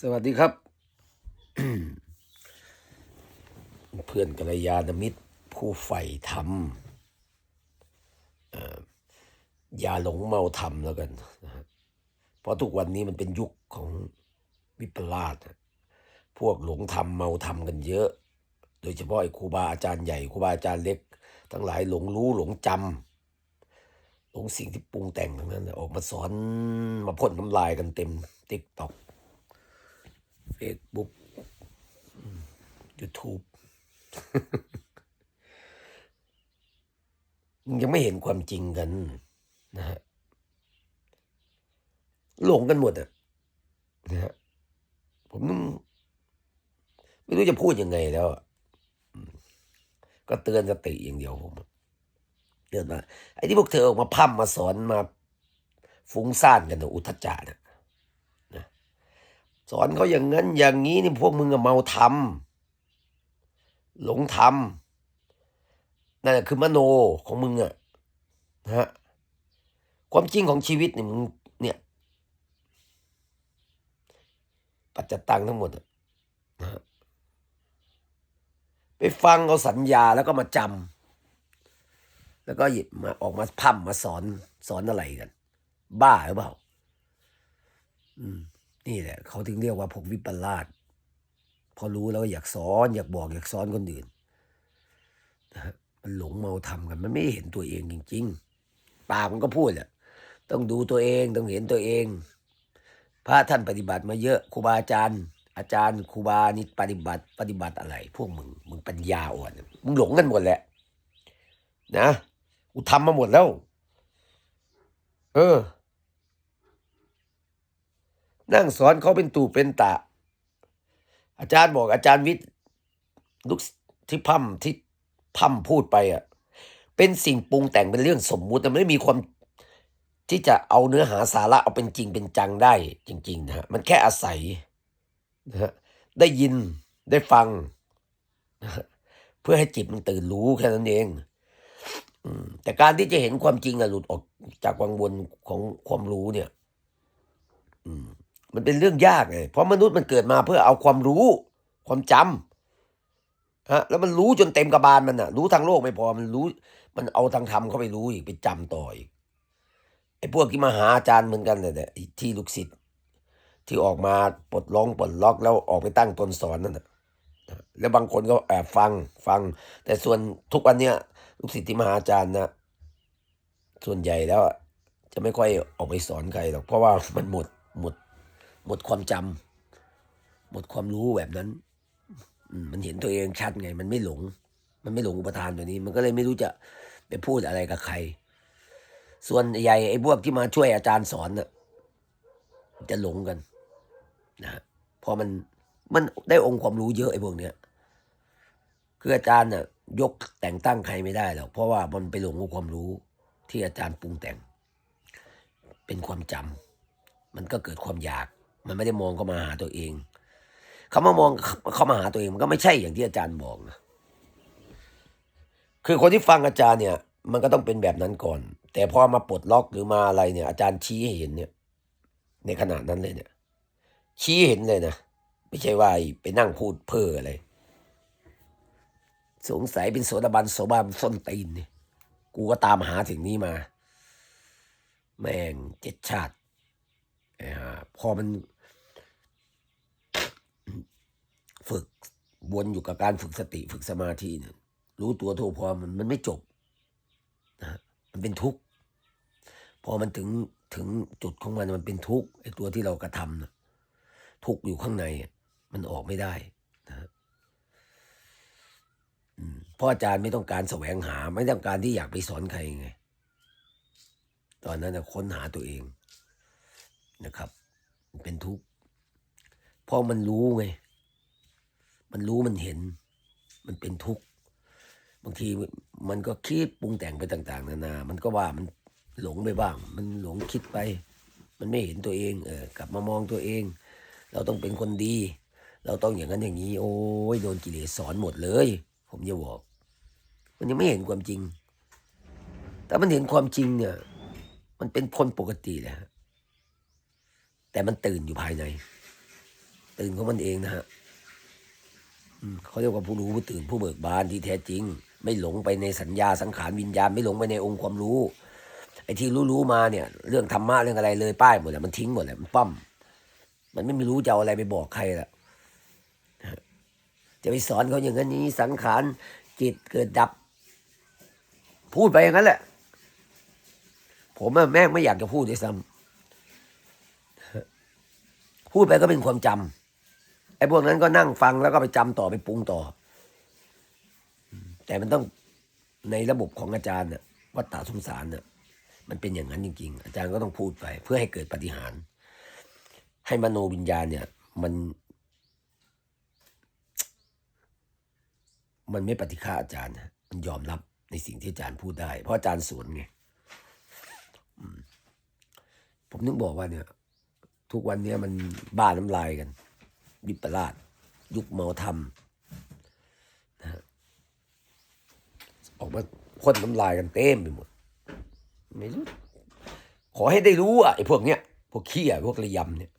สวัสดีครับ เพื่อนกัลยาณมิตร ผู้ใฝ่ธรรมอย่าหลงเมาธรรมแล้วกันนะเพราะทุกวันนี้มันเป็นยุคของวิปลาสพวกหลงธรรมเมาธรรมกันเยอะ โดยเฉพาะไอ้ครูบาอาจารย์ใหญ่ครูบาอาจารย์เล็ก ทั้งหลายหลงรู้หลงจำหลงสิ่งที่ปรุงแต่งทั้งนั้นออกมาสอนมาพ่นน้ำลายกันเต็มติ๊กต็อก เฟซบุ๊กยูทูบยังไม่เห็นความจริงกันนะฮะหลงกันหมดอะนะฮะผมนึไม่รู้จะพูดยังไงแล้วก็เตือนสติอย่างเดียวผมเตือนมาไอ้ที่พวกเธอออกมาพั่มมาสอนมาฟุ้งซ่านกันนะอุทจจานะ สอนเขาอย่างนั้นอย่างนี้นี่พวกมึงอะเมาทำหลงทำนั่นแหละคือมโนของมึงอะนะฮะความจริงของชีวิตเนี่ยมึงเนี่ยปัจจตังทั้งหมดอะนะฮะไปฟังเอาสัญญาแล้วก็มาจำแล้วก็หยิบมาออกมาพั่มมาสอนสอนอะไรกัน บ้าหรือเปล่า อืม นี่แหละ เขาถึงเรียกว่าพวกวิปลาสพอรู้แล้วก็อยากสอนอยากบอกอยากสอนคนอื่นนะฮะมันหลงเมาทำกัน มันไม่เห็นตัวเองจริง ๆ ปากมันก็พูดแหละต้องดูตัวเองต้องเห็นตัวเอง พระท่านปฏิบัติมาเยอะครูบาอาจารย์ อาจารย์ครูบานี่ปฏิบัติ ปฏิบัติอะไร พวกมึงมึงปัญญาอ่อนมึงหลงกันหมดแหละ นะกูทำมาหมดแล้ว เออ นั่งสอนเขาเป็นตู่เป็นตะ อาจารย์บอกอาจารย์วิทย์ลูกที่พั่มที่พั่มพูดไปอะ เป็นสิ่งปรุงแต่งเป็นเรื่องสมมุติแต่ไม่มีความที่จะเอาเนื้อหาสาระเอาเป็นจริงเป็นจังได้ จริงๆนะฮะมันแค่อาศัยนะฮะได้ยินได้ฟังนะเพื่อให้จิตมันตื่นรู้แค่นั้นเองแต่การที่จะเห็นความจริงอะหลุดออกจากวังวนของความรู้เนี่ย อืม มันเป็นเรื่องยากไงเพราะมนุษย์มันเกิดมาเพื่อเอาความรู้ ความจำฮะแล้วมันรู้จนเต็มกระบาลมันอะรู้ทางโลกไม่พอมันรู้ มันเอาทางธรรมเข้าไปรู้อีกไปจำต่ออีกไอ้พวกที่มาหาอาจารย์เหมือนกันเนี่ยที่ลูกศิษย์ที่ออกมาปลดล็อกปลดล็อกแล้วออกไปตั้งตนสอนนั่นนะแล้วบางคนก็แอบฟังฟัง แต่ส่วนทุกวันเนี้ยลูกศิษย์ที่มาหาอาจารย์นะ ส่วนใหญ่แล้วจะไม่ค่อยออกไปสอนใครหรอกเพราะว่ามันหมดหมด หมดความจำหมดความรู้แบบนั้นมันเห็นตัวเองชัดไง มันไม่หลง มันไม่หลงอุปทานตัวนี้ มันก็เลยไม่รู้จะไปพูดอะไรกับใคร ส่วนใหญ่ไอ้พวกที่มาช่วยอาจารย์สอนน่ะจะหลงกันนะพอมันมันได้องค์ความรู้เยอะไอ้พวกเนี้ยคืออาจารย์น่ะยกแต่งตั้งใครไม่ได้หรอกเพราะว่ามันไปหลงกับความรู้ที่อาจารย์ปรุงแต่ง เป็นความจำมันก็เกิดความอยาก มันไม่ได้มองเข้ามาหาตัวเองเขามามองเข้ามาหาตัวเองมันก็ไม่ใช่อย่างที่อาจารย์บอกนะคือคนที่ฟังอาจารย์เนี่ย มันก็ต้องเป็นแบบนั้นก่อน แต่พอมาปลดล็อกหรือมาอะไรเนี่ย อาจารย์ชี้ให้เห็นเนี่ย ในขณะนั้นเลยเนี่ย ชี้เห็นเลยนะไม่ใช่ว่าไปนั่งพูดเพ้ออะไรสงสัยเป็นโสดาบันโสบานส้นตีนเนี่ยกูก็ตามหาสิ่งนี้มา แม่งเจ็ดชาติไอ้ห่าพอมัน ฝึกวนอยู่กับการฝึกสติฝึกสมาธิเนี่ยรู้ตัวทั่วพอมันมันไม่จบนะฮะมันเป็นทุกข์พอมันถึงถึงจุดของมันมันเป็นทุกข์ไอ้ตัวที่เรากระทำนะทุกข์อยู่ข้างในมันออกไม่ได้นะฮะอืมเพราะอาจารย์ไม่ต้องการแสวงหา ไม่ต้องการที่อยากไปสอนใครไงตอนนั้นนะค้นหาตัวเองนะครับ เป็นทุกข์เพราะมันรู้ไง มันรู้มันเห็น มันเป็นทุกข์ บางทีมันก็คิดปรุงแต่งไปต่าง ๆ นานา มันก็ว่ามันหลงไปบ้าง มันหลงคิดไป มันไม่เห็นตัวเองเออกลับมามองตัวเอง เราต้องเป็นคนดี เราต้องอย่างนั้นอย่างนี้ โอ้ยโดนกิเลสสอนหมดเลย ผมจะบอก มันยังไม่เห็นความจริง แต่มันเห็นความจริงเนี่ย มันเป็นคนปกติแหละแต่มันตื่นอยู่ภายใน ตื่นของมันเองนะฮะ เขาเรียกว่าผู้รู้ผู้ตื่นผู้เบิกบานที่แท้จริง ไม่หลงไปในสัญญาสังขารวิญญาณไม่หลงไปในองค์ความรู้ไอ้ที่รู้ๆมาเนี่ย เรื่องธรรมะเรื่องอะไรเลยป้ายหมดแหละมันทิ้งหมดแหละมันปั้มมันไม่มีรู้จะเอาอะไรไปบอกใครละนะจะไปสอนเขาอย่างนั้นนี้สังขารจิตเกิดดับ พูดไปอย่างนั้นแหละ ผมแม่งไม่อยากจะพูดด้วยซ้ำพูดไปก็เป็นความจำ ไอ้พวกนั้นก็นั่งฟังแล้วก็ไปจำต่อไปปรุงต่อ แต่มันต้องในระบบของอาจารย์น่ะวัฏฏะสงสารน่ะมันเป็นอย่างนั้นจริง ๆ อาจารย์ก็ต้องพูดไป เพื่อให้เกิดปฏิหาร ให้มโนวิญญาณเนี่ย มัน มันไม่ปฏิฆาอาจารย์มันยอมรับในสิ่งที่อาจารย์พูดได้ เพราะอาจารย์สวนไงผมนึกบอกว่าเนี่ย ทุกวันเนี้ยมันบ้าน้ำลายกัน วิปลาสยุคเมาธรรมนะออกมาพ่นน้ำลายกันเต็มไปหมด ไม่รู้ ขอให้ได้รู้อะไอ้พวกเนี้ย พวกขี้อะพวกระยำเนี่ย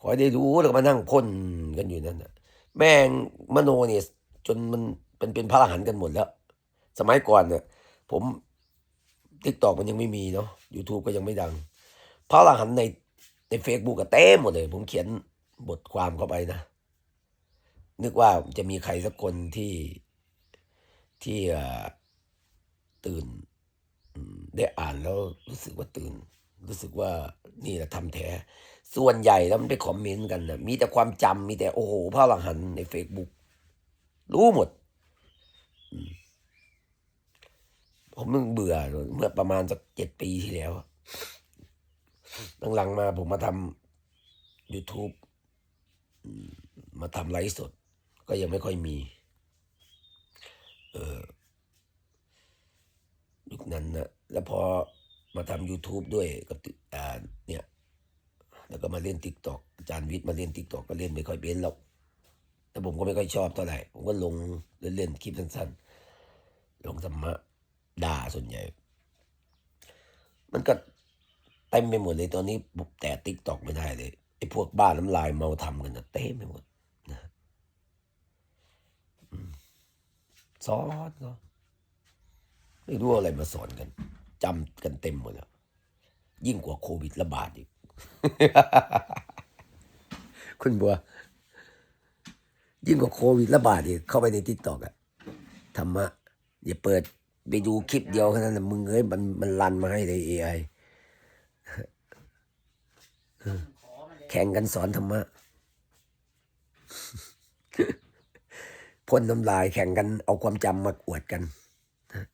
ขอให้ได้รู้แล้วมานั่งพ่นกันอยู่นั่นนะแม่งมโนเนี่ยจนมันเป็นเป็นพระอรหันต์กันหมดแล้ว สมัยก่อนเนี่ยผมทิกตอกมันยังไม่มีเนาะ YouTube ก็ยังไม่ดัง พระอรหันต์ในในเฟซบุ๊กก็เต็มหมดเลย ผมเขียน บทความเข้าไปนะ นึกว่าจะมีใครสักคนที่ที่อ่อตื่น ได้อ่านแล้วรู้สึกว่าตื่น รู้สึกว่านี่แหละทำแท้ ส่วนใหญ่แล้วมันไปคอมเมนต์กันนะมีแต่ความจำมีแต่โอ้โหพระอรหันในเฟซบุ๊กรู้หมดอืมผมมึงเบื่อเมื่อประมาณสักเจ็ดปีที่แล้ว หลังๆมาผมมาทำ YouTube มาทำไลฟ์สด ก็ยังไม่ค่อยมีเออยุคนั้นนะแล้วพอมาทำ YouTube ด้วยกับติอ่าเนี่ยแล้วก็มาเล่นติ๊กตอกอาจารย์วิทย์มาเล่นติ๊กตอกก็เล่นไม่ค่อยเป็นหรอกแต่ผมก็ไม่ค่อยชอบเท่าไหร่ ผมก็ลงเล่นๆคลิปสั้นๆ ลงธรรมะด่าส่วนใหญ่ มันก็เต็มไปหมดเลยตอนนี้แต่ติ๊กตอกไม่ได้เลย อ้พวกบ้าน้ำลายเมาทำกันนะเต็มไปหมดนะอืมสอนก็ไม่รู้อะไรมาสอนกันจำกันเต็มหมดแล้วยิ่งกว่าโควิดระบาดอีก คุณบัว ยิ่งกว่าโควิดระบาดอีก เข้าไปในทิกตอกอะธรรมะอย่าเปิดไปดูคลิปเดียวแค่นั้นนะมึงเอ้ยมันมันรันมาให้เลยเอไอ ข่งกันสอนธรรมะพ่นน้ำลายแข่งกันเอาความจำมาอวดกัน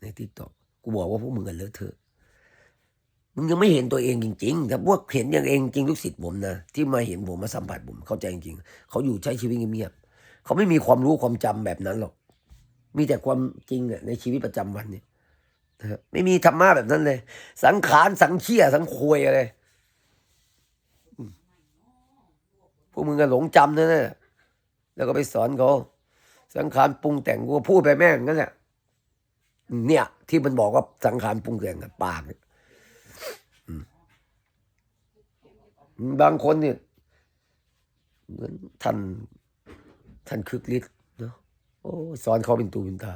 ในทิกตอกกูบอกว่าพวกมึงกันเลอะเทอะมึงยังไม่เห็นตัวเองจริงๆถ้าพวกเห็นอย่างเองจริงลูกศิษย์ผมนะที่มาเห็นผมมาสัมผัสผมเข้าใจจริงๆเขาอยู่ใช้ชีวิตเงียบๆเขาไม่มีความรู้ความจำแบบนั้นหรอก มีแต่ความจริงอะในชีวิตประจำวันเนี่ยไม่มีธรรมะแบบนั้นเลย สังขารสังเชี่ยสังควยอะไรอืมพ วกมึงก็หลงจำนั่นแหละแล้วก็ไปสอนเขาสังขารปรุงแต่งกูพูดไปแม่งนั่นแหละเนี่ย ที่มันบอกว่าสังขารปรุงแต่งปากเนี่ยบางคนเนี่ยเหมือนท่านท่านคึกฤทธิ์เนาะโอ้สอนเขาเป็นตูเป็นตา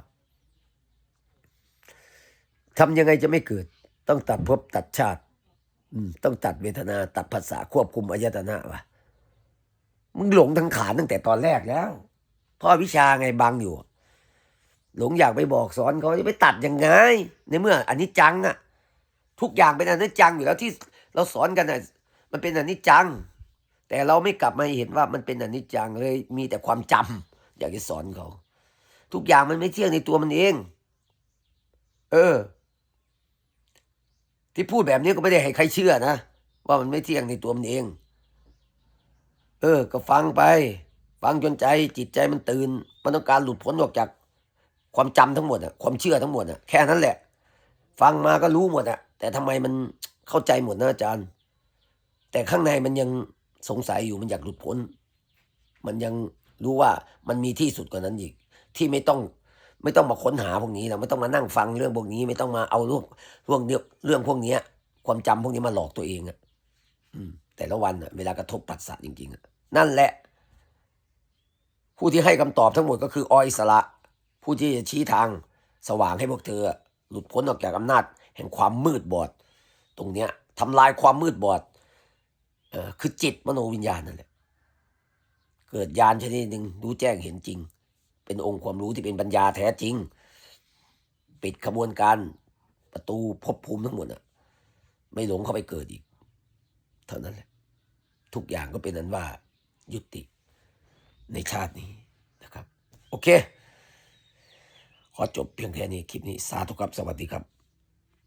ทำยังไงจะไม่เกิด ต้องตัดภพตัดชาติ ต้องตัดเวทนา ตัดภาษาควบคุมอายตนะวะ มึงหลงทั้งขานตั้งแต่ตอนแรกแล้วพราะวิชาไงบังอยู่ หลงอยากไปบอกสอนเขาจะไปตัดยังไง ในเมื่ออันนี้จังอะทุกอย่างเป็นอันนี้จังอยู่แล้วที่เราสอนกันอะมันเป็นอันนี้จัง แต่เราไม่กลับมาเห็นว่ามันเป็นอันนี้จังเลย มีแต่ความจำอยากจะสอนเขา ทุกอย่างมันไม่เที่ยงในตัวมันเอง เออ ที่พูดแบบนี้ก็ไม่ได้ให้ใครเชื่อนะว่ามันไม่เที่ยงในตัวมันเอง เออ ก็ฟังไป ฟังจนใจ จิตใจมันตื่น มันต้องการหลุดพ้นออกจากความจำทั้งหมดอะความเชื่อทั้งหมดอะแค่นั้นแหละ ฟังมาก็รู้หมดอะแต่ทำไมมันเข้าใจหมดนะอาจารย์ แต่ข้างในมันยังสงสัยอยู่มันอยากหลุดพ้น มันยังรู้ว่ามันมีที่สุดกว่านั้นอีก ที่ไม่ต้องไม่ต้องมาค้นหาพวกนี้เราไม่ต้องมานั่งฟังเรื่องพวกนี้ ไม่ต้องมาเอาเรื่องเรื่องเดียเรื่องพวกเนี้ยความจำพวกนี้มาหลอกตัวเองอะอืมแต่ละวันอะเวลากระทบปัสสะจริงๆอะ นั่นแหละ ผู้ที่ให้คำตอบทั้งหมดก็คือออิสระ ผู้ที่จะชี้ทางสว่างให้พวกเธอ หลุดพ้นออกจากอำนาจ แห่งความมืดบอด ตรงเนี้ยทำลายความมืดบอดเออคือจิตมโนวิญญาณนั่นแหละ เกิดญาณชนิดหนึ่งรู้แจ้งเห็นจริง เป็นองค์ความรู้ที่เป็นปัญญาแท้จริง ปิดขบวนการประตูภพภูมิทั้งหมดอะไม่หลงเข้าไปเกิดอีก เท่านั้นแหละ ทุกอย่างก็เป็นนั้นว่า ยุติในชาตินี้นะครับ โอเค ขอจบเพียงแค่นี้คลิปนี้ สาธุครับ สวัสดีครับ